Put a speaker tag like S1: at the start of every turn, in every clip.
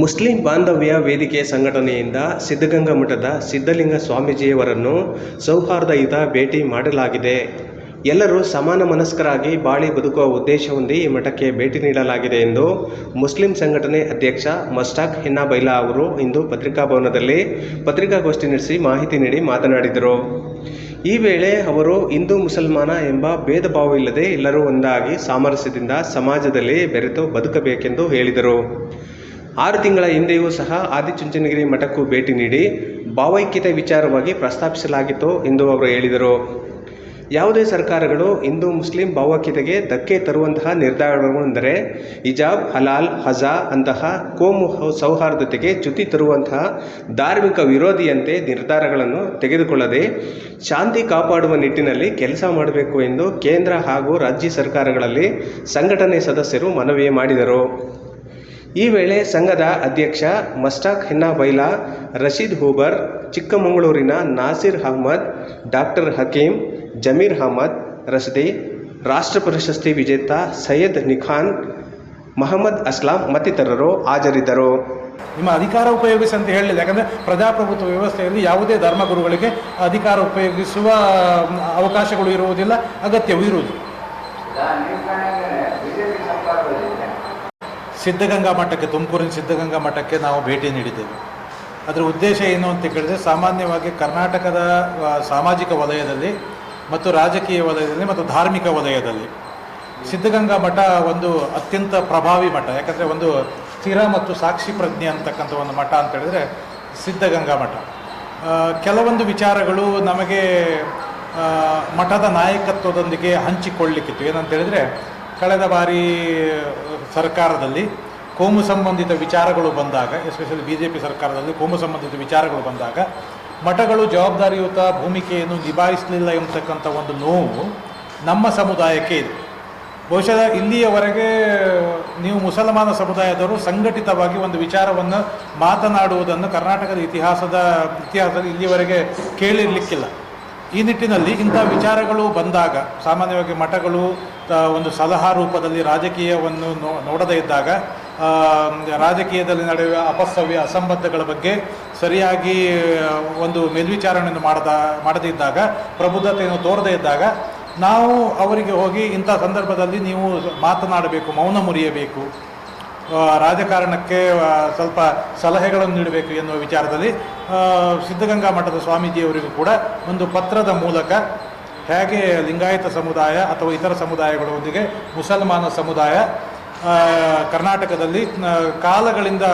S1: Muslim ಬಾಂಧವ್ಯ ವೇದಿಕೆ ಸಂಘಟನೆಯಿಂದ ಸಿದ್ಧಗಂಗಾ ಮಠದ ಸಿದ್ಧಲಿಂಗ ಸ್ವಾಮೀಜಿಯವರನ್ನು ಸೌಹಾರ್ದಯುತ ಭೇಟಿ ಮಾಡಲಾಗಿದೆ. ಎಲ್ಲರೂ ಸಮಾನ ಮನಸ್ಕರಾಗಿ ಬಾಳಿ ಬದುಕುವ ಉದ್ದೇಶ ಹೊಂದಿ ಈ ಮಠಕ್ಕೆ ಭೇಟಿ ನೀಡಲಾಗಿದೆ ಎಂದು ಮುಸ್ಲಿಂ ಸಂಘಟನೆ ಅಧ್ಯಕ್ಷ ಮಸ್ಟಾಕ್ ಹಿನ್ನಾಬೈಲಾ ಅವರು ಇಂದು ಪತ್ರಿಕಾಭವನದಲ್ಲಿ ಪತ್ರಿಕಾಗೋಷ್ಠಿ ನಡೆಸಿ ಮಾಹಿತಿ ನೀಡಿ ಮಾತನಾಡಿದರು. ಈ ವೇಳೆ ಅವರು, ಹಿಂದೂ ಮುಸಲ್ಮಾನ ಎಂಬ ಭೇದ ಭಾವವಿಲ್ಲದೆ ಎಲ್ಲರೂ ಒಂದಾಗಿ ಸಾಮರಸ್ಯದಿಂದ ಸಮಾಜದಲ್ಲಿ ಬೆರೆತು ಬದುಕಬೇಕೆಂದು ಹೇಳಿದರು. ಆರು ತಿಂಗಳ ಹಿಂದೆಯೂ ಸಹ ಆದಿಚುಂಚನಗಿರಿ ಮಠಕ್ಕೂ ಭೇಟಿ ನೀಡಿ ಭಾವೈಕ್ಯತೆ ವಿಚಾರವಾಗಿ ಪ್ರಸ್ತಾಪಿಸಲಾಗಿತ್ತು ಎಂದು ಅವರು ಹೇಳಿದರು. ಯಾವುದೇ ಸರ್ಕಾರಗಳು ಹಿಂದೂ ಮುಸ್ಲಿಂ ಭಾವೈಕ್ಯತೆಗೆ ಧಕ್ಕೆ ತರುವಂತಹ ನಿರ್ಧಾರಗಳೆಂದರೆ ಹಿಜಾಬ್, ಹಲಾಲ್, ಹಜಾ ಅಂತಹ ಕೋಮು ಸೌಹಾರ್ದತೆಗೆ ಚ್ಯುತಿ ತರುವಂತಹ ಧಾರ್ಮಿಕ ವಿರೋಧಿಯಂತೆ ನಿರ್ಧಾರಗಳನ್ನು ತೆಗೆದುಕೊಳ್ಳದೆ ಶಾಂತಿ ಕಾಪಾಡುವ ನಿಟ್ಟಿನಲ್ಲಿ ಕೆಲಸ ಮಾಡಬೇಕು ಎಂದು ಕೇಂದ್ರ ಹಾಗೂ ರಾಜ್ಯ ಸರ್ಕಾರಗಳಲ್ಲಿ ಸಂಘಟನೆ ಸದಸ್ಯರು ಮನವಿ ಮಾಡಿದರು. ಈ ವೇಳೆ ಸಂಘದ ಅಧ್ಯಕ್ಷ ಮಸ್ಟಾಕ್ ಹೆನ್ನಾಬೈಲ ರಶೀದ್ ಹೂಬರ್ ಚಿಕ್ಕಮಗಳೂರಿನ ನಾಸಿರ್ ಅಹ್ಮದ್ ಡಾಕ್ಟರ್ ಹಕೀಂ ಜಮೀರ್ ಅಹಮದ್ ರಸ್ದಿ ರಾಷ್ಟ್ರ ಪ್ರಶಸ್ತಿ ವಿಜೇತ ಸೈಯದ್ ನಿಖಾನ್ ಮಹಮ್ಮದ್ ಅಸ್ಲಾಂ ಮತ್ತಿತರರು ಹಾಜರಿದ್ದರು.
S2: ನಿಮ್ಮ ಅಧಿಕಾರ ಉಪಯೋಗಿಸಿ ಅಂತ ಹೇಳಿದೆ ಯಾಕಂದರೆ ಪ್ರಜಾಪ್ರಭುತ್ವ ವ್ಯವಸ್ಥೆಯಲ್ಲಿ ಯಾವುದೇ ಧರ್ಮಗುರುಗಳಿಗೆ ಅಧಿಕಾರ ಉಪಯೋಗಿಸುವ ಅವಕಾಶಗಳು ಇರುವುದಿಲ್ಲ ಅಗತ್ಯವೂ ಇರುವುದಿಲ್ಲ. ಸಿದ್ಧಗಂಗಾ ಮಠಕ್ಕೆ, ತುಮಕೂರಿನ ಸಿದ್ಧಗಂಗಾ ಮಠಕ್ಕೆ ನಾವು ಭೇಟಿ ನೀಡಿದ್ದೇವೆ. ಅದರ ಉದ್ದೇಶ ಏನು ಅಂತ ಕೇಳಿದ್ರೆ, ಸಾಮಾನ್ಯವಾಗಿ ಕರ್ನಾಟಕದ ಸಾಮಾಜಿಕ ವಲಯದಲ್ಲಿ ಮತ್ತು ರಾಜಕೀಯ ವಲಯದಲ್ಲಿ ಮತ್ತು ಧಾರ್ಮಿಕ ವಲಯದಲ್ಲಿ ಸಿದ್ಧಗಂಗಾ ಮಠ ಒಂದು ಅತ್ಯಂತ ಪ್ರಭಾವಿ ಮಠ. ಯಾಕಂದರೆ ಒಂದು ಸ್ಥಿರ ಮತ್ತು ಸಾಕ್ಷಿ ಪ್ರಜ್ಞೆ ಅಂತಕ್ಕಂಥ ಒಂದು ಮಠ ಅಂತ ಹೇಳಿದ್ರೆ ಸಿದ್ಧಗಂಗಾ ಮಠ. ಕೆಲವೊಂದು ವಿಚಾರಗಳು ನಮಗೆ ಮಠದ ನಾಯಕತ್ವದೊಂದಿಗೆ ಹಂಚಿಕೊಳ್ಳಿಕ್ಕಿತ್ತು ಏನಂತ ಹೇಳಿದ್ರೆ ಕಳೆದ ಬಾರಿ, ಸರ್ಕಾರದಲ್ಲಿ ಕೋಮು ಸಂಬಂಧಿತ ವಿಚಾರಗಳು ಬಂದಾಗ ಎಸ್ಪೆಷಲಿ ಬಿ ಜೆ ಪಿ ಸರ್ಕಾರದಲ್ಲಿ ಕೋಮು ಸಂಬಂಧಿತ ವಿಚಾರಗಳು ಬಂದಾಗ, ಮಠಗಳು ಜವಾಬ್ದಾರಿಯುತ ಭೂಮಿಕೆಯನ್ನು ನಿಭಾಯಿಸಲಿಲ್ಲ ಎಂಬತಕ್ಕಂಥ ಒಂದು ನೋವು ನಮ್ಮ ಸಮುದಾಯಕ್ಕೆ ಇದೆ. ಬಹುಶಃ ಇಲ್ಲಿಯವರೆಗೆ ನೀವು ಮುಸಲ್ಮಾನ ಸಮುದಾಯದವರು ಸಂಘಟಿತವಾಗಿ ಒಂದು ವಿಚಾರವನ್ನು ಮಾತನಾಡುವುದನ್ನು ಕರ್ನಾಟಕದ ಇತಿಹಾಸದ, ಇತಿಹಾಸದಲ್ಲಿ ಇಲ್ಲಿಯವರೆಗೆ ಕೇಳಿರಲಿಕ್ಕಿಲ್ಲ. ಈ ನಿಟ್ಟಿನಲ್ಲಿ ಇಂಥ ವಿಚಾರಗಳು ಬಂದಾಗ, ಸಾಮಾನ್ಯವಾಗಿ ಮಠಗಳು ಒಂದು ಸಲಹಾ ರೂಪದಲ್ಲಿ ರಾಜಕೀಯವನ್ನು ನೋ, ನೋಡದೇ ಇದ್ದಾಗ ರಾಜಕೀಯದಲ್ಲಿ ನಡೆಯುವ ಅಪಸವ್ಯ, ಅಸಂಬದ್ಧಗಳ ಬಗ್ಗೆ ಸರಿಯಾಗಿ ಒಂದು ಮೇಲ್ವಿಚಾರಣೆಯನ್ನು ಮಾಡದ, ಮಾಡದೇ ಇದ್ದಾಗ, ಪ್ರಬುದ್ಧತೆಯನ್ನು ತೋರದೇ ಇದ್ದಾಗ, ನಾವು ಅವರಿಗೆ ಹೋಗಿ ಇಂಥ ಸಂದರ್ಭದಲ್ಲಿ ನೀವು ಮಾತನಾಡಬೇಕು, ಮೌನ ಮುರಿಯಬೇಕು ರಾಜಕಾರಣಕ್ಕೆ ಸ್ವಲ್ಪ ಸಲಹೆಗಳನ್ನು ನೀಡಬೇಕು ಎನ್ನುವ ವಿಚಾರದಲ್ಲಿ ಸಿದ್ಧಗಂಗಾ ಮಠದ ಸ್ವಾಮೀಜಿಯವರಿಗೂ ಕೂಡ ಒಂದು ಪತ್ರದ ಮೂಲಕ ಹೇಗೆ ಲಿಂಗಾಯತ ಸಮುದಾಯ ಅಥವಾ ಇತರ ಸಮುದಾಯಗಳೊಂದಿಗೆ ಮುಸಲ್ಮಾನ ಸಮುದಾಯ ಕರ್ನಾಟಕದಲ್ಲಿ ಕಾಲಗಳಿಂದ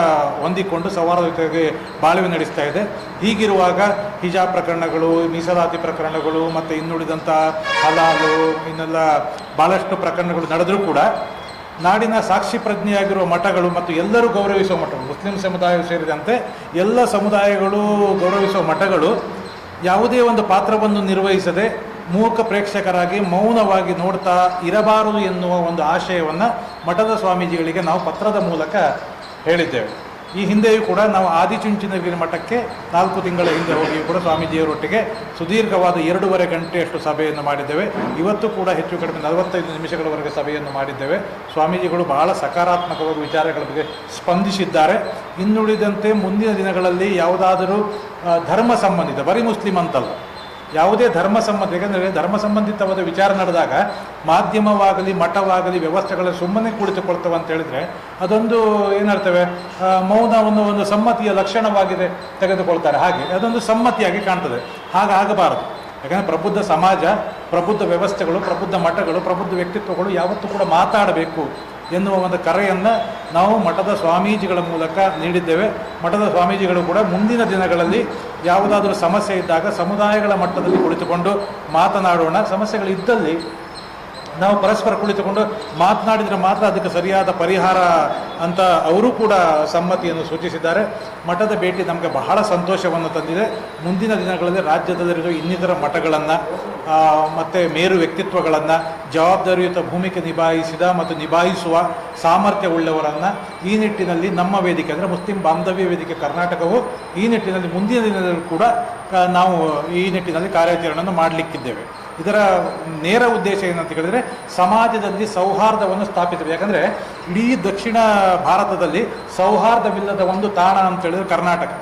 S2: ಹೊಂದಿಕೊಂಡು ಸೌಹಾರ್ದತೆಗೆ ಬಾಳ್ವೆ ನಡೆಸ್ತಾ ಇದೆ. ಹೀಗಿರುವಾಗ ಹಿಜಾಬ್ ಪ್ರಕರಣಗಳು, ಮೀಸಲಾತಿ ಪ್ರಕರಣಗಳು, ಮತ್ತು ಇನ್ನುಳಿದಂಥ ಹಲಾಲು, ಇನ್ನೆಲ್ಲ ಭಾಳಷ್ಟು ಪ್ರಕರಣಗಳು ನಡೆದರೂ ಕೂಡ ನಾಡಿನ ಸಾಕ್ಷಿ ಪ್ರಜ್ಞೆಯಾಗಿರುವ ಮಠಗಳು ಮತ್ತು ಎಲ್ಲರೂ ಗೌರವಿಸುವ ಮಠಗಳು, ಮುಸ್ಲಿಂ ಸಮುದಾಯ ಸೇರಿದಂತೆ ಎಲ್ಲ ಸಮುದಾಯಗಳು ಗೌರವಿಸುವ ಮಠಗಳು ಯಾವುದೇ ಒಂದು ಪಾತ್ರವನ್ನು ನಿರ್ವಹಿಸದೆ ಮೂಕ ಪ್ರೇಕ್ಷಕರಾಗಿ ಮೌನವಾಗಿ ನೋಡ್ತಾ ಇರಬಾರದು ಎನ್ನುವ ಒಂದು ಆಶಯವನ್ನು ಮಠದ ಸ್ವಾಮೀಜಿಗಳಿಗೆ ನಾವು ಪತ್ರದ ಮೂಲಕ ಹೇಳಿದ್ದೇವೆ. ಈ ಹಿಂದೆಯೂ ಕೂಡ ನಾವು ಆದಿಚುಂಚನಗಿರಿ ಮಠಕ್ಕೆ ನಾಲ್ಕು ತಿಂಗಳ ಹಿಂದೆ ಹೋಗಿ ಕೂಡ ಸ್ವಾಮೀಜಿಯವರೊಟ್ಟಿಗೆ ಸುದೀರ್ಘವಾದ ಎರಡೂವರೆ ಗಂಟೆಯಷ್ಟು ಸಭೆಯನ್ನು ಮಾಡಿದ್ದೇವೆ. ಇವತ್ತು ಕೂಡ ಹೆಚ್ಚು ಕಡಿಮೆ ನಲವತ್ತೈದು ನಿಮಿಷಗಳವರೆಗೆ ಸಭೆಯನ್ನು ಮಾಡಿದ್ದೇವೆ. ಸ್ವಾಮೀಜಿಗಳು ಬಹಳ ಸಕಾರಾತ್ಮಕವಾಗಿ ವಿಚಾರಗಳ ಬಗ್ಗೆ ಸ್ಪಂದಿಸಿದ್ದಾರೆ. ಇನ್ನುಳಿದಂತೆ ಮುಂದಿನ ದಿನಗಳಲ್ಲಿ ಯಾವುದಾದರೂ ಧರ್ಮ ಸಂಬಂಧಿತ, ಬರೀ ಮುಸ್ಲಿಂ ಅಂತಲ್ಲ ಯಾವುದೇ ಧರ್ಮ ಸಂಬಂಧ, ಯಾಕಂದರೆ ಧರ್ಮ ಸಂಬಂಧಿತವಾದ ವಿಚಾರ ನಡೆದಾಗ ಮಾಧ್ಯಮವಾಗಲಿ, ಮಠವಾಗಲಿ ವ್ಯವಸ್ಥೆಗಳ ಸುಮ್ಮನೆ ಕುಳಿತುಕೊಳ್ತವೆ ಅಂತ ಹೇಳಿದ್ರೆ ಅದೊಂದು ಏನರ್ತವೆ ಮೌನ ಮೌನವನ್ನು ಒಂದು ಸಮ್ಮತಿಯ ಲಕ್ಷಣವಾಗಿದೆ ತೆಗೆದುಕೊಳ್ತಾರೆ. ಹಾಗೆ, ಅದೊಂದು ಸಮ್ಮತಿಯಾಗಿ ಕಾಣ್ತದೆ. ಹಾಗೆ ಆಗಬಾರದು. ಯಾಕಂದರೆ ಪ್ರಬುದ್ಧ ಸಮಾಜ, ಪ್ರಬುದ್ಧ ವ್ಯವಸ್ಥೆಗಳು, ಪ್ರಬುದ್ಧ ಮಠಗಳು, ಪ್ರಬುದ್ಧ ವ್ಯಕ್ತಿತ್ವಗಳು ಯಾವತ್ತೂ ಕೂಡ ಮಾತಾಡಬೇಕು. ಎನ್ನುವ ಒಂದು ಕರೆಯನ್ನು ನಾವು ಮಠದ ಸ್ವಾಮೀಜಿಗಳ ಮೂಲಕ ನೀಡಿದ್ದೇವೆ. ಮಠದ ಸ್ವಾಮೀಜಿಗಳು ಕೂಡ ಮುಂದಿನ ದಿನಗಳಲ್ಲಿ ಯಾವುದಾದರೂ ಸಮಸ್ಯೆ ಇದ್ದಾಗ ಸಮುದಾಯಗಳ ಮಟ್ಟದಲ್ಲಿ ಕುಳಿತುಕೊಂಡು ಮಾತನಾಡೋಣ. ಸಮಸ್ಯೆಗಳಿದ್ದಲ್ಲಿ ನಾವು ಪರಸ್ಪರ ಕುಳಿತುಕೊಂಡು ಮಾತನಾಡಿದರೆ ಮಾತ್ರ ಅದಕ್ಕೆ ಸರಿಯಾದ ಪರಿಹಾರ ಅಂತ ಅವರು ಕೂಡ ಸಮ್ಮತಿಯನ್ನು ಸೂಚಿಸಿದ್ದಾರೆ. ಮಠದ ಭೇಟಿ ನಮಗೆ ಬಹಳ ಸಂತೋಷವನ್ನು ತಂದಿದೆ. ಮುಂದಿನ ದಿನಗಳಲ್ಲಿ ರಾಜ್ಯದಲ್ಲಿರುವ ಇನ್ನಿತರ ಮಠಗಳನ್ನು
S3: ಮತ್ತೆ ಮೇರು ವ್ಯಕ್ತಿತ್ವಗಳನ್ನು, ಜವಾಬ್ದಾರಿಯುತ ಭೂಮಿಕೆ ನಿಭಾಯಿಸಿದ ಮತ್ತು ನಿಭಾಯಿಸುವ ಸಾಮರ್ಥ್ಯವುಳ್ಳವರನ್ನು ಈ ನಿಟ್ಟಿನಲ್ಲಿ ನಮ್ಮ ವೇದಿಕೆ ಅಂದರೆ ಮುಸ್ಲಿಂ ಬಾಂಧವ್ಯ ವೇದಿಕೆ ಕರ್ನಾಟಕವು ಈ ನಿಟ್ಟಿನಲ್ಲಿ ಮುಂದಿನ ದಿನದಲ್ಲಿ ಕೂಡ ನಾವು ಈ ನಿಟ್ಟಿನಲ್ಲಿ ಕಾರ್ಯಾಚರಣೆಯನ್ನು ಮಾಡಲಿಕ್ಕಿದ್ದೇವೆ. ಇದರ ನೇರ ಉದ್ದೇಶ ಏನಂತ ಹೇಳಿದ್ರೆ ಸಮಾಜದಲ್ಲಿ ಸೌಹಾರ್ದವನ್ನು ಸ್ಥಾಪಿಸಬೇಕು. ಯಾಕಂದರೆ ಇಡೀ ದಕ್ಷಿಣ ಭಾರತದಲ್ಲಿ ಸೌಹಾರ್ದವಿಲ್ಲದ ಒಂದು ತಾಣ ಅಂತ ಹೇಳಿದ್ರೆ ಕರ್ನಾಟಕ.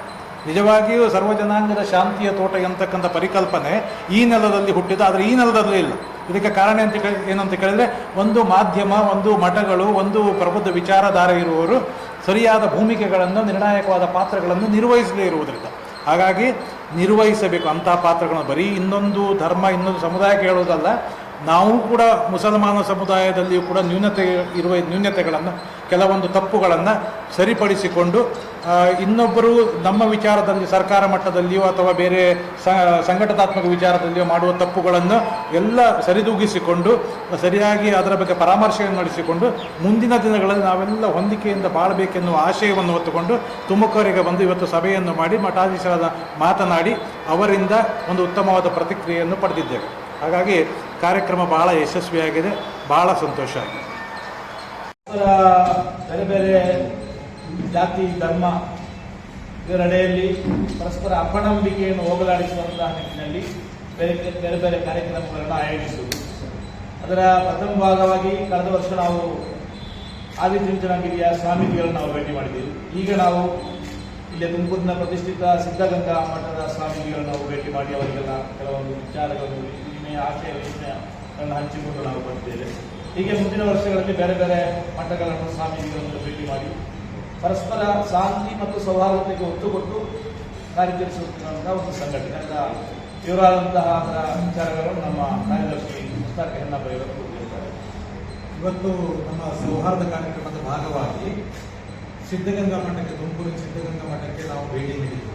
S3: ನಿಜವಾಗಿಯೂ ಸರ್ವಜನಾಂಗದ ಶಾಂತಿಯ ತೋಟ ಎಂತಕ್ಕಂಥ ಪರಿಕಲ್ಪನೆ ಈ ನೆಲದಲ್ಲಿ ಹುಟ್ಟಿದ, ಆದರೆ ಈ ನೆಲದಲ್ಲಿ ಇಲ್ಲ. ಇದಕ್ಕೆ ಕಾರಣ ಅಂತ ಏನಂತ ಕೇಳಿದ್ರೆ ಒಂದು ಮಾಧ್ಯಮ, ಒಂದು ಮಠಗಳು, ಒಂದು ಪ್ರಬುದ್ಧ ವಿಚಾರಧಾರ ಇರುವವರು ಸರಿಯಾದ ಭೂಮಿಕೆಗಳನ್ನು, ನಿರ್ಣಾಯಕವಾದ ಪಾತ್ರಗಳನ್ನು ನಿರ್ವಹಿಸದೇ ಇರುವುದರಿಂದ. ಹಾಗಾಗಿ ನಿರ್ವಹಿಸಬೇಕು. ಅಂತಹ ಪಾತ್ರಗಳನ್ನು ಬರೀ ಇನ್ನೊಂದು ಧರ್ಮ, ಇನ್ನೊಂದು ಸಮುದಾಯಕ್ಕೆ ಹೇಳುವುದಲ್ಲ ನಾವು ಕೂಡ ಮುಸಲ್ಮಾನ ಸಮುದಾಯದಲ್ಲಿಯೂ ಕೂಡ ನ್ಯೂನತೆ ಇರುವ ನ್ಯೂನತೆಗಳನ್ನು, ಕೆಲವೊಂದು ತಪ್ಪುಗಳನ್ನು ಸರಿಪಡಿಸಿಕೊಂಡು ಇನ್ನೊಬ್ಬರು ನಮ್ಮ ವಿಚಾರದಲ್ಲಿ ಸರ್ಕಾರ ಮಟ್ಟದಲ್ಲಿಯೋ ಅಥವಾ ಬೇರೆ ಸಂಘಟನಾತ್ಮಕ ವಿಚಾರದಲ್ಲಿಯೋ ಮಾಡುವ ತಪ್ಪುಗಳನ್ನು ಎಲ್ಲ ಸರಿದೂಗಿಸಿಕೊಂಡು, ಸರಿಯಾಗಿ ಅದರ ಬಗ್ಗೆ ಪರಾಮರ್ಶೆಯನ್ನು ನಡೆಸಿಕೊಂಡು, ಮುಂದಿನ ದಿನಗಳಲ್ಲಿ ನಾವೆಲ್ಲ ಹೊಂದಿಕೆಯಿಂದ ಬಾಳಬೇಕೆನ್ನುವ ಆಶಯವನ್ನು ಹೊತ್ತುಕೊಂಡು ತುಮಕೂರಿಗೆ ಬಂದು ಇವತ್ತು ಸಭೆಯನ್ನು ಮಾಡಿ, ಮಠಾಧೀಶರಾದ ಮಾತನಾಡಿ ಅವರಿಂದ ಒಂದು ಉತ್ತಮವಾದ ಪ್ರತಿಕ್ರಿಯೆಯನ್ನು ಪಡೆದಿದ್ದೇವೆ. ಹಾಗಾಗಿ ಕಾರ್ಯಕ್ರಮ ಬಹಳ ಯಶಸ್ವಿಯಾಗಿದೆ, ಬಹಳ ಸಂತೋಷ ಆಗಿದೆ.
S4: ಬೇರೆ ಬೇರೆ ಜಾತಿ, ಧರ್ಮ ಇದರಡೆಯಲ್ಲಿ ಪರಸ್ಪರ ಅಪನಂಬಿಕೆಯನ್ನು ಹೋಗಲಾಡಿಸುವಂತಹ ನಿಟ್ಟಿನಲ್ಲಿ ಬೇರೆ ಬೇರೆ ಬೇರೆ ಕಾರ್ಯಕ್ರಮಗಳನ್ನು ಆಯೋಜಿಸುವುದು. ಅದರ ಪ್ರಥಮ ಭಾಗವಾಗಿ ಕಳೆದ ವರ್ಷ ನಾವು ಆದಿಚುಂಚನಗಿರಿಯ ಸ್ವಾಮೀಜಿಗಳನ್ನು ನಾವು ಭೇಟಿ ಮಾಡಿದ್ದೀವಿ. ಈಗ ನಾವು ಇಲ್ಲಿ ತುಮಕೂರಿನ ಪ್ರತಿಷ್ಠಿತ ಸಿದ್ಧಗಂಗಾ ಮಠದ ಸ್ವಾಮೀಜಿಗಳನ್ನು ನಾವು ಭೇಟಿ ಮಾಡಿ ಅವರಿಗೆಲ್ಲ ಕೆಲವೊಂದು ವಿಚಾರಗಳನ್ನು ವಿನಿಮಯ ಆಶಯ ಹಂಚಿಕೊಂಡು ನಾವು ಬರ್ತೇವೆ ಹೀಗೆ ಮುಂದಿನ ವರ್ಷಗಳಲ್ಲಿ ಬೇರೆ ಬೇರೆ ಮಠಗಳನ್ನು ಸ್ವಾಮೀಜಿಗಳನ್ನು ಭೇಟಿ ಮಾಡಿ ಪರಸ್ಪರ ಶಾಂತಿ ಮತ್ತು ಸೌಹಾರ್ದತೆಗೆ ಒತ್ತು ಕೊಟ್ಟು ಕಾರ್ಯಚರಿಸುತ್ತಿರುವಂತಹ ಒಂದು ಸಂಘಟನೆ. ಅಂತ ಇವರಾದಂತಹ ಅದರ ವಿಚಾರಗಳನ್ನು ನಮ್ಮ ಕಾರ್ಯದರ್ಶಿ ಮುಸ್ತಾಕ್ ಕೊಟ್ಟಿರ್ತಾರೆ
S3: ಇವತ್ತು ನಮ್ಮ ಸೌಹಾರ್ದ ಕಾರ್ಯಕ್ರಮದ ಭಾಗವಾಗಿ ಸಿದ್ಧಗಂಗಾ ಮಠಕ್ಕೆ ತುಮಕೂರಿನ ಸಿದ್ಧಗಂಗಾ ಮಠಕ್ಕೆ ನಾವು ಭೇಟಿ ನೀಡಿದ್ದೇವೆ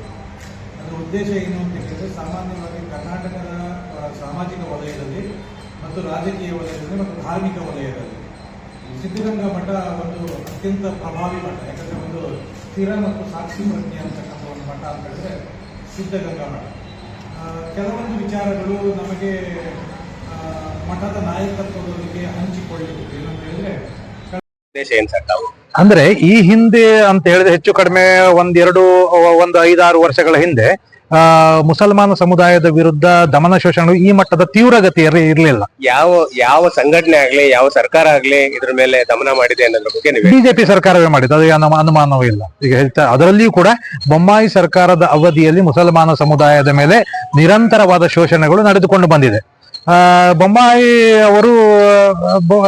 S3: ಅದರ ಉದ್ದೇಶ ಏನು ಅಂತ ಹೇಳಿದ್ರೆ ಸಾಮಾನ್ಯವಾಗಿ ಕರ್ನಾಟಕದ ಸಾಮಾಜಿಕ ವಲಯದಲ್ಲಿ ಮತ್ತು ರಾಜಕೀಯ ವಲಯದಲ್ಲಿ ಮತ್ತು ಧಾರ್ಮಿಕ ವಲಯದಲ್ಲಿ ಸಿದ್ಧಗಂಗಾ ಮಠ ಒಂದು ಅತ್ಯಂತ ಪ್ರಭಾವಿ ಮಠ, ಯಾಕಂದರೆ ಒಂದು ಸ್ಥಿರ ಮತ್ತು ಸಾಕ್ಷಿ ಪ್ರಜ್ಞೆ ಅಂತಕ್ಕಂಥ ಒಂದು ಮಠ ಅಂತ ಹೇಳಿದ್ರೆ ಸಿದ್ಧಗಂಗಾ ಮಠ. ಕೆಲವೊಂದು ವಿಚಾರಗಳು ನಮಗೆ ಮಠದ ನಾಯಕತ್ವದೊಂದಿಗೆ ಹಂಚಿಕೊಳ್ಳಿಕ್ಕೆ ಏನಂತ ಹೇಳಿದ್ರೆ
S1: ಏನ್ ಸರ್ ತಾವು?
S2: ಅಂದ್ರೆ ಈ ಹಿಂದೆ ಅಂತ ಹೇಳಿದ್ರೆ ಹೆಚ್ಚು ಕಡಿಮೆ ಒಂದೆರಡು ಒಂದು ಐದಾರು ವರ್ಷಗಳ ಹಿಂದೆ ಆ ಮುಸಲ್ಮಾನ ಸಮುದಾಯದ ವಿರುದ್ಧ ದಮನ ಶೋಷಣೆ ಈ ಮಟ್ಟದ ತೀವ್ರಗತಿಯಲ್ಲಿ ಇರಲಿಲ್ಲ.
S1: ಯಾವ ಯಾವ ಸಂಘಟನೆ ಆಗ್ಲಿ ಯಾವ ಸರ್ಕಾರ ಆಗ್ಲಿ ಇದ್ರ ಮೇಲೆ ದಮನ ಮಾಡಿದೆ ಅನ್ನೋದ್ರ ಬಗ್ಗೆ
S2: ಬಿಜೆಪಿ ಸರ್ಕಾರವೇ ಮಾಡಿದೆ ಅದು ಅನುಮಾನವೂ ಇಲ್ಲ. ಈಗ ಹೇಳ್ತಾ ಅದರಲ್ಲಿಯೂ ಕೂಡ ಬೊಮ್ಮಾಯಿ ಸರ್ಕಾರದ ಅವಧಿಯಲ್ಲಿ ಮುಸಲ್ಮಾನ ಸಮುದಾಯದ ಮೇಲೆ ನಿರಂತರವಾದ ಶೋಷಣೆಗಳು ನಡೆದುಕೊಂಡು ಬಂದಿದೆ. ಬೊಮ್ಮಾಯಿ ಅವರು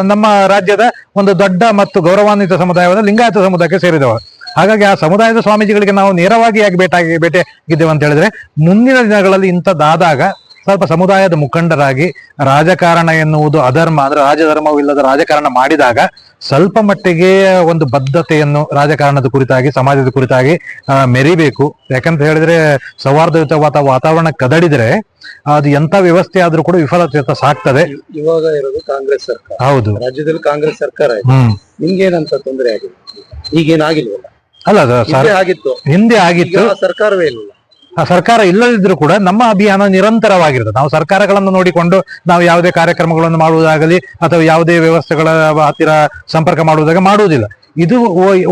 S2: ನಮ್ಮ ರಾಜ್ಯದ ಒಂದು ದೊಡ್ಡ ಮತ್ತು ಗೌರವಾನ್ವಿತ ಸಮುದಾಯವಾದ ಲಿಂಗಾಯತ ಸಮುದಾಯಕ್ಕೆ ಸೇರಿದವರು. ಹಾಗಾಗಿ ಆ ಸಮುದಾಯದ ಸ್ವಾಮೀಜಿಗಳಿಗೆ ನಾವು ನೇರವಾಗಿ ಯಾಕೆ ಭೇಟಿಯಾಗಿ ಭೇಟಿಯಾಗಿದ್ದೇವೆ ಅಂತ ಹೇಳಿದ್ರೆ, ಮುಂದಿನ ದಿನಗಳಲ್ಲಿ ಇಂಥದ್ದಾದಾಗ ಸ್ವಲ್ಪ ಸಮುದಾಯದ ಮುಖಂಡರಾಗಿ ರಾಜಕಾರಣ ಎನ್ನುವುದು ಅಧರ್ಮ ಅಂದ್ರೆ ರಾಜಧರ್ಮವಿಲ್ಲದ ರಾಜಕಾರಣ ಮಾಡಿದಾಗ ಸ್ವಲ್ಪ ಮಟ್ಟಿಗೆ ಒಂದು ಬದ್ಧತೆಯನ್ನು ರಾಜಕಾರಣದ ಕುರಿತಾಗಿ ಸಮಾಜದ ಕುರಿತಾಗಿ ಮೆರಿಬೇಕು. ಯಾಕಂತ ಹೇಳಿದ್ರೆ ಸೌಹಾರ್ದಯುತವಾದ ವಾತಾವರಣ ಕದಡಿದ್ರೆ ಅದು ಎಂತ ವ್ಯವಸ್ಥೆ ಆದ್ರೂ ಕೂಡ ವಿಫಲತೆ ಸಾಕ್ತದೆ.
S5: ಇವಾಗ ಇರೋದು ಕಾಂಗ್ರೆಸ್ ಸರ್ಕಾರ.
S2: ಹೌದು.
S5: ರಾಜ್ಯದಲ್ಲಿ ಕಾಂಗ್ರೆಸ್ ಸರ್ಕಾರ ನಿಮ್ಗೇನಂತ ತೊಂದರೆ ಆಗಿದೆ ಈಗೇನಾಗಿಲ್ವಲ್ಲ?
S2: ಅಲ್ಲ
S5: ಹಿಂದೆ ಆಗಿತ್ತು. ಸರ್ಕಾರವೇ ಇಲ್ಲ
S2: ಸರ್ಕಾರ ಇಲ್ಲದಿದ್ರೂ ಕೂಡ ನಮ್ಮ ಅಭಿಯಾನ ನಿರಂತರವಾಗಿರುತ್ತೆ. ನಾವು ಸರ್ಕಾರಗಳನ್ನು ನೋಡಿಕೊಂಡು ನಾವು ಯಾವುದೇ ಕಾರ್ಯಕ್ರಮಗಳನ್ನು ಮಾಡುವುದಾಗಲಿ ಅಥವಾ ಯಾವುದೇ ವ್ಯವಸ್ಥೆಗಳ ಹತ್ತಿರ ಸಂಪರ್ಕ ಮಾಡುವುದಾಗ ಮಾಡುವುದಿಲ್ಲ. ಇದು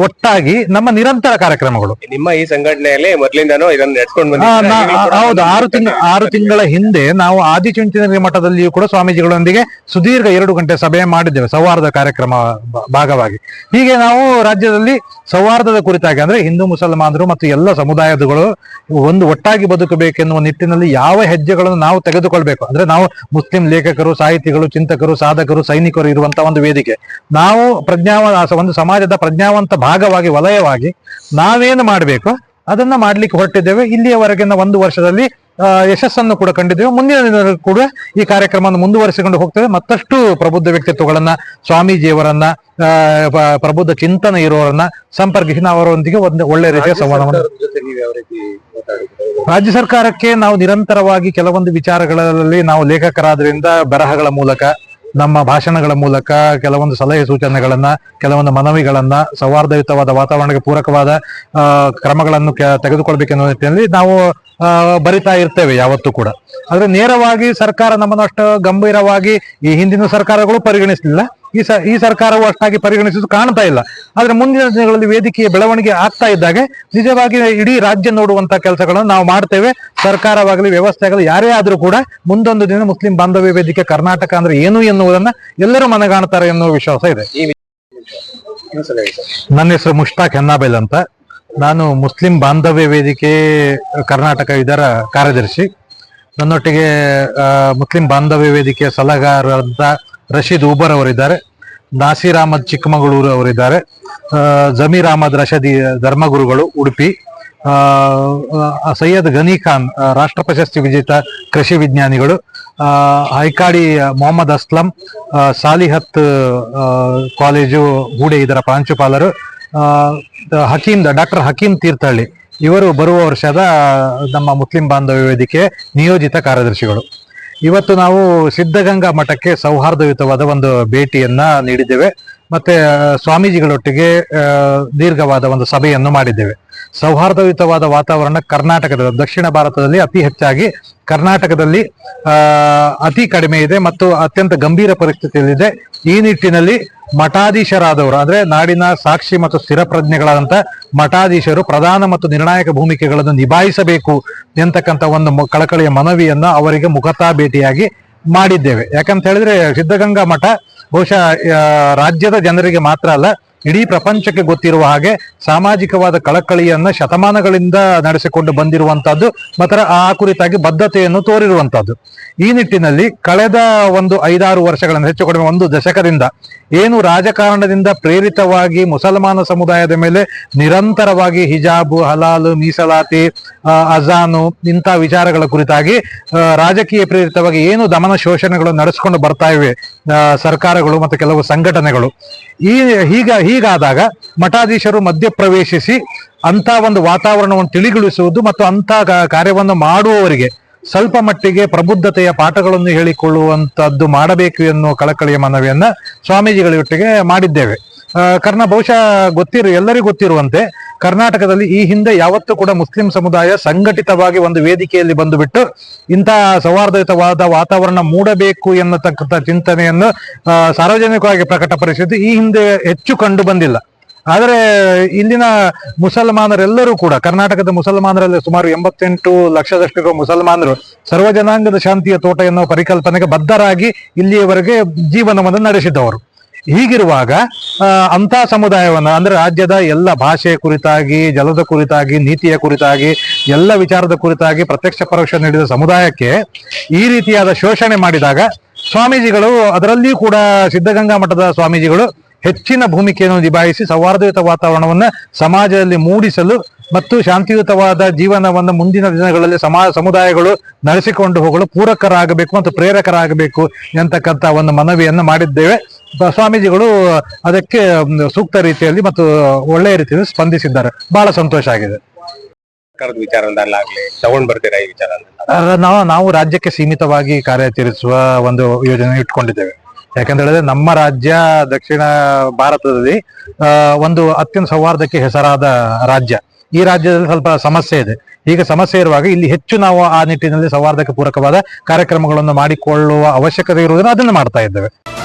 S2: ಒಟ್ಟಾಗಿ ನಮ್ಮ ನಿರಂತರ ಕಾರ್ಯಕ್ರಮಗಳು.
S1: ನಿಮ್ಮ ಈ ಸಂಘಟನೆಯಲ್ಲಿ ಮೊದಲಿಂದನೂ ಇದನ್ನ ನಡ್ಸ್ಕೊಂಡು
S2: ಹೌದು. ಆರು ತಿಂಗಳ ಆರು ತಿಂಗಳ ಹಿಂದೆ ನಾವು ಆದಿಚುಂಚನಗಿರಿ ಮಠದಲ್ಲಿಯೂ ಕೂಡ ಸ್ವಾಮೀಜಿಗಳೊಂದಿಗೆ ಸುದೀರ್ಘ ಎರಡು ಗಂಟೆ ಸಭೆ ಮಾಡಿದ್ದೇವೆ ಸೌಹಾರ್ದ ಕಾರ್ಯಕ್ರಮ ಭಾಗವಾಗಿ. ಹೀಗೆ ನಾವು ರಾಜ್ಯದಲ್ಲಿ ಸೌಹಾರ್ದದ ಕುರಿತಾಗಿ ಅಂದ್ರೆ ಹಿಂದೂ ಮುಸಲ್ಮಾನರು ಮತ್ತು ಎಲ್ಲ ಸಮುದಾಯದಗಳು ಒಂದು ಒಟ್ಟಾಗಿ ಬದುಕಬೇಕೆನ್ನುವ ನಿಟ್ಟಿನಲ್ಲಿ ಯಾವ ಹೆಜ್ಜೆಗಳನ್ನು ನಾವು ತೆಗೆದುಕೊಳ್ಬೇಕು? ಅಂದ್ರೆ ನಾವು ಮುಸ್ಲಿಂ ಲೇಖಕರು ಸಾಹಿತಿಗಳು ಚಿಂತಕರು ಸಾಧಕರು ಸೈನಿಕರು ಇರುವಂತಹ ಒಂದು ವೇದಿಕೆ. ನಾವು ಪ್ರಜ್ಞಾವ ಒಂದು ಸಮಾಜದ ಪ್ರಜ್ಞಾವಂತ ಭಾಗವಾಗಿ ವಲಯವಾಗಿ ನಾವೇನು ಮಾಡಬೇಕು? ಅದನ್ನ ಮಾಡ್ಲಿಕ್ಕೆ ಹೊರಟಿದ್ದೇವೆ. ಇಲ್ಲಿಯವರೆಗಿನ ಒಂದು ವರ್ಷದಲ್ಲಿ ಯಶಸ್ಸನ್ನು ಕೂಡ ಕಂಡಿದ್ದೇವೆ. ಮುಂದಿನ ದಿನದಲ್ಲಿ ಕೂಡ ಈ ಕಾರ್ಯಕ್ರಮವನ್ನು ಮುಂದುವರಿಸಿಕೊಂಡು ಹೋಗ್ತೇವೆ. ಮತ್ತಷ್ಟು ಪ್ರಬುದ್ಧ ವ್ಯಕ್ತಿತ್ವಗಳನ್ನ ಸ್ವಾಮೀಜಿಯವರನ್ನ ಪ್ರಬುದ್ಧ ಚಿಂತನೆ ಇರುವವರನ್ನ ಸಂಪರ್ಕಿಸಿ ನಾವು ಅವರೊಂದಿಗೆ ಒಂದು ಒಳ್ಳೆ ರೀತಿಯ ಸಂವಾದವನ್ನು ರಾಜ್ಯ ಸರ್ಕಾರಕ್ಕೆ ನಾವು ನಿರಂತರವಾಗಿ ಕೆಲವೊಂದು ವಿಚಾರಗಳಲ್ಲಿ ನಾವು ಲೇಖಕರಾದ್ರಿಂದ ಬರಹಗಳ ಮೂಲಕ ನಮ್ಮ ಭಾಷಣಗಳ ಮೂಲಕ ಕೆಲವೊಂದು ಸಲಹೆ ಸೂಚನೆಗಳನ್ನ, ಕೆಲವೊಂದು ಮನವಿಗಳನ್ನ, ಸೌಹಾರ್ದಯುತವಾದ ವಾತಾವರಣಕ್ಕೆ ಪೂರಕವಾದ ಕ್ರಮಗಳನ್ನು ತೆಗೆದುಕೊಳ್ಬೇಕೆನ್ನುವ ನಿಟ್ಟಿನಲ್ಲಿ ನಾವು ಬರಿತಾ ಇರ್ತೇವೆ ಯಾವತ್ತೂ ಕೂಡ. ಆದ್ರೆ ನೇರವಾಗಿ ಸರ್ಕಾರ ನಮ್ಮನ್ನು ಅಷ್ಟು ಗಂಭೀರವಾಗಿ ಈ ಹಿಂದಿನ ಸರ್ಕಾರಗಳು ಪರಿಗಣಿಸಲಿಲ್ಲ. ಈ ಸ ಈ ಸರ್ಕಾರವು ಅಷ್ಟಾಗಿ ಪರಿಗಣಿಸುವುದು ಕಾಣ್ತಾ ಇಲ್ಲ. ಆದ್ರೆ ಮುಂದಿನ ದಿನಗಳಲ್ಲಿ ವೇದಿಕೆಯ ಬೆಳವಣಿಗೆ ಆಗ್ತಾ ಇದ್ದಾಗೆ ನಿಜವಾಗಿ ಇಡೀ ರಾಜ್ಯ ನೋಡುವಂತ ಕೆಲಸಗಳನ್ನು ನಾವು ಮಾಡ್ತೇವೆ. ಸರ್ಕಾರವಾಗಲಿ ವ್ಯವಸ್ಥೆ ಆಗಲಿ ಯಾರೇ ಆದ್ರೂ ಕೂಡ ಮುಂದೊಂದು ದಿನ ಮುಸ್ಲಿಂ ಬಾಂಧವ್ಯ ವೇದಿಕೆ ಕರ್ನಾಟಕ ಅಂದ್ರೆ ಏನು ಎನ್ನುವುದನ್ನ ಎಲ್ಲರೂ ಮನಗಾಣ್ತಾರೆ ಎನ್ನುವ ವಿಶ್ವಾಸ ಇದೆ. ನನ್ನ ಹೆಸರು ಮುಷ್ತಾಕ್ ಹೆನ್ನಾಬೆಲ್ ಅಂತ. ನಾನು ಮುಸ್ಲಿಂ ಬಾಂಧವ್ಯ ವೇದಿಕೆ ಕರ್ನಾಟಕ ಇದರ ಕಾರ್ಯದರ್ಶಿ. ನನ್ನೊಟ್ಟಿಗೆ ಮುಸ್ಲಿಂ ಬಾಂಧವ್ಯ ವೇದಿಕೆ ಸಲಹೆಗಾರರಾದ ರಶೀದ್ ಉಬರ್ ಅವರಿದ್ದಾರೆ ನಾಸೀರ್ ಅಹಮದ್ ಚಿಕ್ಕಮಗಳೂರು ಅವರಿದ್ದಾರೆ ಜಮೀರ್ ಅಹಮದ್ ರಶದಿ ಧರ್ಮಗುರುಗಳು ಉಡುಪಿ ಸೈಯದ್ ಗನಿ ಖಾನ್ ರಾಷ್ಟ್ರ ಪ್ರಶಸ್ತಿ ವಿಜೇತ ಕೃಷಿ ವಿಜ್ಞಾನಿಗಳು ಹೈಕಾಡಿ ಮೊಹಮ್ಮದ್ ಅಸ್ಲಂ ಸಾಲಿಹತ್ ಕಾಲೇಜು ಗೂಡೆ ಇದರ ಪ್ರಾಂಶುಪಾಲರು ಹಕೀಂ ಡಾಕ್ಟರ್ ಹಕೀಂ ತೀರ್ಥಹಳ್ಳಿ. ಇವರು ಬರುವ ವರ್ಷದ ನಮ್ಮ ಮುಸ್ಲಿಂ ಬಾಂಧವ್ಯ ವೇದಿಕೆ ನಿಯೋಜಿತ ಕಾರ್ಯದರ್ಶಿಗಳು. ಇವತ್ತು ನಾವು ಸಿದ್ಧಗಂಗಾ ಮಠಕ್ಕೆ ಸೌಹಾರ್ದಯುತವಾದ ಒಂದು ಭೇಟಿಯನ್ನ ನೀಡಿದ್ದೇವೆ. ಮತ್ತೆ ಸ್ವಾಮೀಜಿಗಳೊಟ್ಟಿಗೆ ದೀರ್ಘವಾದ ಒಂದು ಸಭೆಯನ್ನು ಮಾಡಿದ್ದೇವೆ. ಸೌಹಾರ್ದಯುತವಾದ ವಾತಾವರಣ ಕರ್ನಾಟಕದ, ದಕ್ಷಿಣ ಭಾರತದಲ್ಲಿ ಅತಿ ಹೆಚ್ಚಾಗಿ ಕರ್ನಾಟಕದಲ್ಲಿ ಅತಿ ಕಡಿಮೆ ಇದೆ ಮತ್ತು ಅತ್ಯಂತ ಗಂಭೀರ ಪರಿಸ್ಥಿತಿಯಲ್ಲಿದೆ. ಈ ನಿಟ್ಟಿನಲ್ಲಿ ಮಠಾಧೀಶರಾದವರು, ಅಂದ್ರೆ ನಾಡಿನ ಸಾಕ್ಷಿ ಮತ್ತು ಸ್ಥಿರ ಪ್ರಜ್ಞೆಗಳಾದಂತ ಮಠಾಧೀಶರು, ಪ್ರಧಾನ ಮತ್ತು ನಿರ್ಣಾಯಕ ಭೂಮಿಕೆಗಳನ್ನು ನಿಭಾಯಿಸಬೇಕು ಎಂತಕ್ಕಂಥ ಒಂದು ಕಳಕಳಿಯ ಮನವಿಯನ್ನ ಅವರಿಗೆ ಮುಖತಾ ಭೇಟಿಯಾಗಿ ಮಾಡಿದ್ದೇವೆ. ಯಾಕಂತ ಹೇಳಿದ್ರೆ ಸಿದ್ಧಗಂಗಾ ಮಠ ಬಹುಶಃ ರಾಜ್ಯದ ಜನರಿಗೆ ಮಾತ್ರ ಅಲ್ಲ ಇಡೀ ಪ್ರಪಂಚಕ್ಕೆ ಗೊತ್ತಿರುವ ಹಾಗೆ ಸಾಮಾಜಿಕವಾದ ಕಳಕಳಿಯನ್ನ ಶತಮಾನಗಳಿಂದ ನಡೆಸಿಕೊಂಡು ಬಂದಿರುವಂತಹದ್ದು, ಮಾತ್ರ ಆ ಕುರಿತಾಗಿ ಬದ್ಧತೆಯನ್ನು ತೋರಿರುವಂತಹದ್ದು. ಈ ನಿಟ್ಟಿನಲ್ಲಿ ಕಳೆದ ಒಂದು ಐದಾರು ವರ್ಷಗಳಿಂದ, ಹೆಚ್ಚು ಕಡಿಮೆ ಒಂದು ದಶಕದಿಂದ ಏನು ರಾಜಕಾರಣದಿಂದ ಪ್ರೇರಿತವಾಗಿ ಮುಸಲ್ಮಾನ ಸಮುದಾಯದ ಮೇಲೆ ನಿರಂತರವಾಗಿ ಹಿಜಾಬು, ಹಲಾಲು, ಮೀಸಲಾತಿ ಅಜಾನು ಇಂಥ ವಿಚಾರಗಳ ಕುರಿತಾಗಿ ರಾಜಕೀಯ ಪ್ರೇರಿತವಾಗಿ ಏನು ದಮನ ಶೋಷಣೆಗಳು ನಡೆಸಿಕೊಂಡು ಬರ್ತಾ ಇವೆ ಸರ್ಕಾರಗಳು ಮತ್ತು ಕೆಲವು ಸಂಘಟನೆಗಳು. ಈ, ಹೀಗ ಹೀಗಾದಾಗ ಮಠಾಧೀಶರು ಮಧ್ಯಪ್ರವೇಶಿಸಿ ಅಂತ ಒಂದು ವಾತಾವರಣವನ್ನು ತಿಳಿಗೊಳಿಸುವುದು ಮತ್ತು ಅಂತ ಕಾರ್ಯವನ್ನು ಮಾಡುವವರಿಗೆ ಸ್ವಲ್ಪ ಮಟ್ಟಿಗೆ ಪ್ರಬುದ್ಧತೆಯ ಪಾಠಗಳನ್ನು ಹೇಳಿಕೊಳ್ಳುವಂತದ್ದು ಮಾಡಬೇಕು ಎನ್ನುವ ಕಳಕಳಿಯ ಮನವಿಯನ್ನ ಸ್ವಾಮೀಜಿಗಳೊಟ್ಟಿಗೆ ಮಾಡಿದ್ದೇವೆ. ಆ, ಕರ್ನ ಬಹುಶಃ ಗೊತ್ತಿರು ಎಲ್ಲರಿಗೂ ಗೊತ್ತಿರುವಂತೆ ಕರ್ನಾಟಕದಲ್ಲಿ ಈ ಹಿಂದೆ ಯಾವತ್ತೂ ಕೂಡ ಮುಸ್ಲಿಂ ಸಮುದಾಯ ಸಂಘಟಿತವಾಗಿ ಒಂದು ವೇದಿಕೆಯಲ್ಲಿ ಬಂದುಬಿಟ್ಟು ಇಂತಹ ಸೌಹಾರ್ದಯುತವಾದ ವಾತಾವರಣ ಮೂಡಬೇಕು ಎನ್ನತಕ್ಕಂಥ ಚಿಂತನೆಯನ್ನು ಸಾರ್ವಜನಿಕವಾಗಿ ಪ್ರಕಟಪಡಿಸಿದ್ದು ಈ ಹಿಂದೆ ಹೆಚ್ಚು ಕಂಡು ಬಂದಿಲ್ಲ. ಆದರೆ ಇಲ್ಲಿನ ಮುಸಲ್ಮಾನರೆಲ್ಲರೂ ಕೂಡ ಕರ್ನಾಟಕದ ಮುಸಲ್ಮಾನರಲ್ಲಿ ಸುಮಾರು ಎಂಬತ್ತೆಂಟು ಲಕ್ಷದಷ್ಟು ಮುಸಲ್ಮಾನರು ಸರ್ವಜನಾಂಗದ ಶಾಂತಿಯ ತೋಟ ಎನ್ನುವ ಪರಿಕಲ್ಪನೆಗೆ ಬದ್ಧರಾಗಿ ಇಲ್ಲಿಯವರೆಗೆ ಜೀವನವನ್ನು ನಡೆಸಿದವರು. ಹೀಗಿರುವಾಗ ಅಂಥ ಸಮುದಾಯವನ್ನ, ಅಂದ್ರೆ ರಾಜ್ಯದ ಎಲ್ಲ ಭಾಷೆಯ ಕುರಿತಾಗಿ, ಜಲದ ಕುರಿತಾಗಿ, ನೀತಿಯ ಕುರಿತಾಗಿ, ಎಲ್ಲ ವಿಚಾರದ ಕುರಿತಾಗಿ ಪ್ರತ್ಯಕ್ಷ ಪರೋಕ್ಷ ನೀಡಿದ ಸಮುದಾಯಕ್ಕೆ ಈ ರೀತಿಯಾದ ಶೋಷಣೆ ಮಾಡಿದಾಗ ಸ್ವಾಮೀಜಿಗಳು ಅದರಲ್ಲಿಯೂ ಕೂಡ ಸಿದ್ಧಗಂಗಾ ಮಠದ ಸ್ವಾಮೀಜಿಗಳು ಹೆಚ್ಚಿನ ಭೂಮಿಕೆಯನ್ನು ನಿಭಾಯಿಸಿ ಸೌಹಾರ್ದಯುತ ವಾತಾವರಣವನ್ನ ಸಮಾಜದಲ್ಲಿ ಮೂಡಿಸಲು ಮತ್ತು ಶಾಂತಿಯುತವಾದ ಜೀವನವನ್ನು ಮುಂದಿನ ದಿನಗಳಲ್ಲಿ ಸಮಾಜ ಸಮುದಾಯಗಳು ನಡೆಸಿಕೊಂಡು ಹೋಗಲು ಪೂರಕರಾಗಬೇಕು ಮತ್ತು ಪ್ರೇರಕರಾಗಬೇಕು ಎಂತಕ್ಕಂಥ ಒಂದು ಮನವಿಯನ್ನು ಮಾಡಿದ್ದೇವೆ. ಸ್ವಾಮೀಜಿಗಳು ಅದಕ್ಕೆ ಸೂಕ್ತ ರೀತಿಯಲ್ಲಿ ಮತ್ತು ಒಳ್ಳೆಯ ರೀತಿಯಲ್ಲಿ ಸ್ಪಂದಿಸಿದ್ದಾರೆ. ಬಹಳ ಸಂತೋಷ ಆಗಿದೆ.
S1: ತಗೊಂಡ್ ಬರ್ತೀರಾ ಈ ವಿಚಾರ
S2: ನಾವು ನಾವು ರಾಜ್ಯಕ್ಕೆ ಸೀಮಿತವಾಗಿ ಕಾರ್ಯಚರಿಸುವ ಒಂದು ಯೋಜನೆ ಇಟ್ಕೊಂಡಿದ್ದೇವೆ. ಯಾಕಂತ ಹೇಳಿದ್ರೆ ನಮ್ಮ ರಾಜ್ಯ ದಕ್ಷಿಣ ಭಾರತದಲ್ಲಿ ಒಂದು ಅತ್ಯಂತ ಸೌಹಾರ್ದಕ್ಕೆ ಹೆಸರಾದ ರಾಜ್ಯ. ಈ ರಾಜ್ಯದಲ್ಲಿ ಸ್ವಲ್ಪ ಸಮಸ್ಯೆ ಇದೆ. ಈಗ ಸಮಸ್ಯೆ ಇರುವಾಗ ಇಲ್ಲಿ ಹೆಚ್ಚು ನಾವು ಆ ನಿಟ್ಟಿನಲ್ಲಿ ಸೌಹಾರ್ದಕ್ಕೆ ಪೂರಕವಾದ ಕಾರ್ಯಕ್ರಮಗಳನ್ನು ಮಾಡಿಕೊಳ್ಳುವ ಅವಶ್ಯಕತೆ ಇರುವುದನ್ನು ಅದನ್ನು ಮಾಡ್ತಾ ಇದ್ದೇವೆ.